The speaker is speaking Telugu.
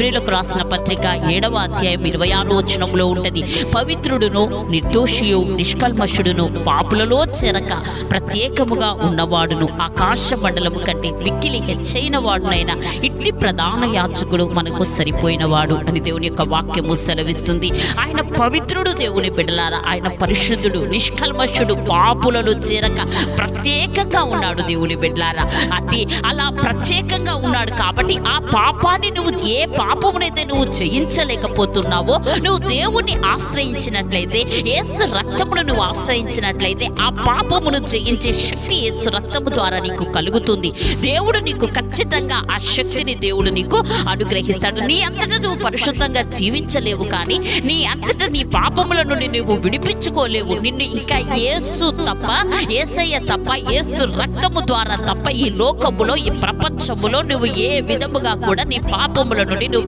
హెబ్రిలకు రాసిన పత్రిక ఏడవ అధ్యాయం ఇరవై ఆరు వచనంలో ఉంటుంది. పవిత్రుడును నిర్దోషియు నిష్కల్మషుడును పాపులలో చేరక ప్రత్యేకముగా ఉన్నవాడును ఆకాశ మండలము కంటే మిక్కిలి హెచ్చైన వాడునైనా ఇట్టి ప్రధాన యాచకుడు మనకు సరిపోయినవాడు అని దేవుని యొక్క వాక్యము సెలవిస్తుంది. ఆయన పవిత్రుడు దేవుని బిడలారా ఆయన పరిశుద్ధుడు నిష్కల్మషుడు పాపులను చేరక ప్రత్యేకంగా ఉన్నాడు దేవుని బిడ్డలారా. అది అలా ప్రత్యేకంగా ఉన్నాడు కాబట్టి ఆ పాపాన్ని నువ్వు ఏ పాపమునైతే నువ్వు జయించలేకపోతున్నావో నువ్వు దేవుణ్ణి ఆశ్రయించినట్లయితే యేసు రక్తమును నువ్వు ఆశ్రయించినట్లయితే ఆ పాపమును జయించే శక్తి యేసు రక్తము ద్వారా నీకు కలుగుతుంది. దేవుడు నీకు ఖచ్చితంగా ఆ శక్తిని దేవుడు నీకు అనుగ్రహిస్తాడు. నీ అంతటా నువ్వు పరిశుద్ధంగా జీవించలేవు కానీ నీ అంతటా నీ పాపముల నుండి నువ్వు విడిపించుకోలేవు. నిన్ను ఇంకా ఏసు తప్ప ఏసయ్య తప్ప యేసు రక్తము ద్వారా తప్ప ఈ లోకములో ఈ ప్రపంచములో నువ్వు ఏ విధముగా కూడా నీ పాపముల నుండి నువ్వు